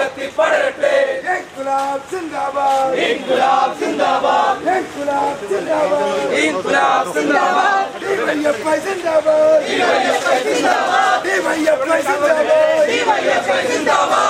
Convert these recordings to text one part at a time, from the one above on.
ആളിക്കത്തി പടരട്ടെ ഇൻകുലാബ് സിന്ദാബാദ്. ഇൻകുലാബ് സിന്ദാബാദ്. ഇൻകുലാബ് സിന്ദാബാദ്. ഇൻകുലാബ് സിന്ദാബാദ്. ഡിവൈഎഫ്ഐ സിന്ദാബാദ്. ഡിവൈഎഫ്ഐ സിന്ദാബാദ്. ഡിവൈഎഫ്ഐ സിന്ദാബാദ്. ഡിവൈഎഫ്ഐ സിന്ദാബാദ്.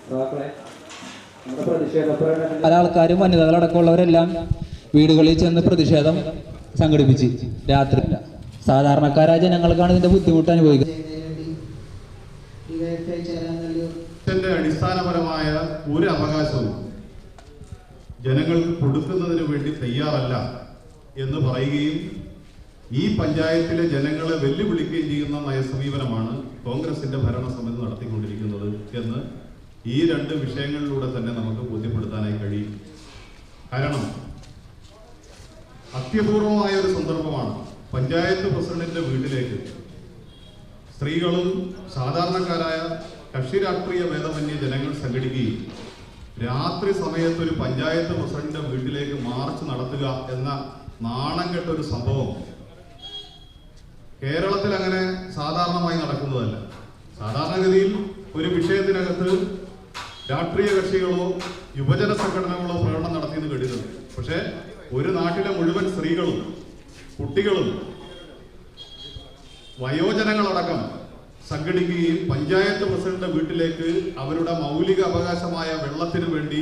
പല ആൾക്കാരും വനിതകളടക്കമുള്ളവരെല്ലാം വീടുകളിൽ ചെന്ന് പ്രതിഷേധം സംഘടിപ്പിച്ച്. രാത്രി സാധാരണക്കാരായ ജനങ്ങൾക്കാണ് ഇതിന്റെ ബുദ്ധിമുട്ട് അനുഭവിക്കുന്നത് അടിസ്ഥാനപരമായ ഒരു അവകാശവും ജനങ്ങൾക്ക് കൊടുക്കുന്നതിന് വേണ്ടി തയ്യാറല്ല എന്ന് പറയുകയും ഈ പഞ്ചായത്തിലെ ജനങ്ങളെ വെല്ലുവിളിക്കുകയും ചെയ്യുന്ന നയസമീപനമാണ് കോൺഗ്രസിന്റെ ഭരണസമിതി നടത്തിക്കൊണ്ടിരിക്കുന്നത് എന്ന് ഈ രണ്ട് വിഷയങ്ങളിലൂടെ തന്നെ നമുക്ക് ബോധ്യപ്പെടുത്താനായി കഴിയും. കാരണം അത്യപൂർവമായ ഒരു സന്ദർഭമാണ് പഞ്ചായത്ത് പ്രസിഡന്റിന്റെ വീട്ടിലേക്ക് സ്ത്രീകളും സാധാരണക്കാരായ കക്ഷി രാഷ്ട്രീയ ഭേദമന്യ ജനങ്ങൾ സംഘടിക്കുകയും രാത്രി സമയത്ത് ഒരു പഞ്ചായത്ത് പ്രസിഡന്റിന്റെ വീട്ടിലേക്ക് മാർച്ച് നടത്തുക എന്ന നാണം കെട്ട ഒരു സംഭവം കേരളത്തിൽ അങ്ങനെ സാധാരണമായി നടക്കുന്നതല്ല. സാധാരണഗതിയിൽ ഒരു വിഷയത്തിനകത്ത് രാഷ്ട്രീയ കക്ഷികളോ യുവജന സംഘടനകളോ പ്രകടനം നടത്തിയെന്ന് കേട്ടിരുന്നു പക്ഷേ ഒരു നാട്ടിലെ മുഴുവൻ സ്ത്രീകളും കുട്ടികളും വയോജനങ്ങളടക്കം സംഘടിക്കുകയും പഞ്ചായത്ത് പ്രസിഡന്റ് വീട്ടിലേക്ക് അവരുടെ മൗലിക അവകാശമായ വെള്ളത്തിനു വേണ്ടി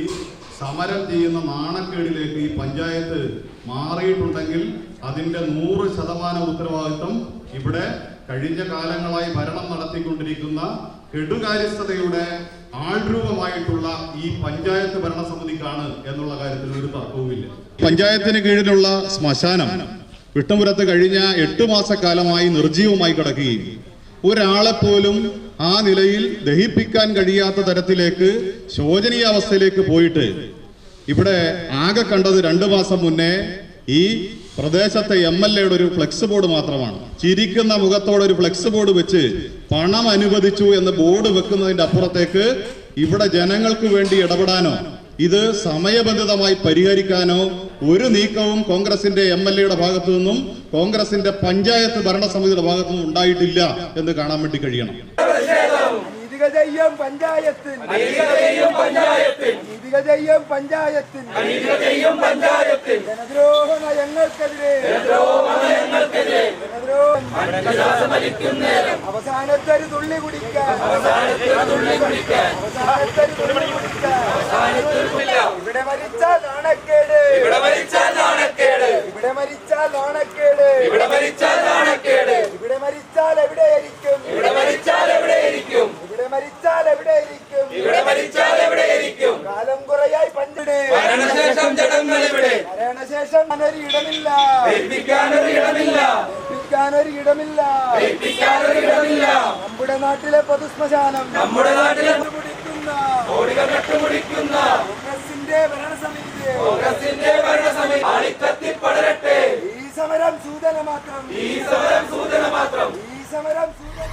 സമരം ചെയ്യുന്ന നാണക്കേടിലേക്ക് ഈ പഞ്ചായത്ത് മാറിയിട്ടുണ്ടെങ്കിൽ അതിന്റെ നൂറ് ശതമാനം ഉത്തരവാദിത്വം ഇവിടെ കഴിഞ്ഞ കാലങ്ങളായി ഭരണം നടത്തിക്കൊണ്ടിരിക്കുന്ന കെടുകാര്യസ്ഥതയുടെ ആൾരൂപമായിട്ടുള്ള ഈ പഞ്ചായത്ത് ഭരണസമിതിക്കാണ് എന്നുള്ള കാര്യത്തിൽ ഒരു തർക്കവുമില്ല. പഞ്ചായത്തിന് കീഴിലുള്ള ശ്മശാനം വിട്ടുപുരത്ത് കഴിഞ്ഞ എട്ട് മാസക്കാലമായി നിർജീവമായി കിടക്കുകയും ഒരാളെ പോലും ആ നിലയിൽ ദഹിപ്പിക്കാൻ കഴിയാത്ത തരത്തിലേക്ക് ശോചനീയാവസ്ഥയിലേക്ക് പോയിട്ട് ഇവിടെ ആകെ കണ്ടത് രണ്ടു മാസം മുന്നേ ഈ പ്രദേശത്തെ എം എൽ എയുടെ ഒരു ഫ്ലെക്സ് ബോർഡ് മാത്രമാണ്. ചിരിക്കുന്ന മുഖത്തോടെ ഒരു ഫ്ലെക്സ് ബോർഡ് വെച്ച് പണം അനുവദിച്ചു എന്ന് ബോർഡ് വെക്കുന്നതിന്റെ അപ്പുറത്തേക്ക് ഇവിടെ ജനങ്ങൾക്ക് വേണ്ടി ഇടപെടാനോ ഇത് സമയബന്ധിതമായി പരിഹരിക്കാനോ ഒരു നീക്കവും കോൺഗ്രസിന്റെ എം എൽ എയുടെ ഭാഗത്തു നിന്നും കോൺഗ്രസിന്റെ പഞ്ചായത്ത് ഭരണസമിതിയുടെ ഭാഗത്തു നിന്നും ഉണ്ടായിട്ടില്ല എന്ന് കാണാൻ വേണ്ടി കഴിയണം. ചെയ്യും പഞ്ചായത്തിൽ. ചെയ്യും ജനദ്രോഹ നയങ്ങൾക്കെതിരെ. അവസാനത്തൊരു ജനദ്രോഹ. തുള്ളി കുടിക്കാൻ. അവസാനത്തൊരു തുള്ളി കുടിക്കാൻ. തുള്ളി ഇവിടെ മരിച്ചാൽ നാണക്കേട്. മരണശേഷം ഇടമില്ല. ഏൽപ്പിക്കാനൊരു ഇടമില്ല. ഏൽപ്പിക്കാനൊരു ഇടമില്ല. ഏൽപ്പിക്കാനൊരു ഇടമില്ല. നമ്മുടെ നാട്ടിലെ പൊതുശ്മശാനം നമ്മുടെ നാട്ടിലെ പിടിക്കുന്ന കോടികൾ കട്ടുപിടിക്കുന്ന കോൺഗ്രസിന്റെ ഭരണസമിതി. കോൺഗ്രസിന്റെ ഭരണസമിതി ആളിക്കത്തി പടരട്ടെ. ഈ സമരം സൂചന മാത്രം ഈ സമരം സൂചന മാത്രം ഈ സമരം സൂചന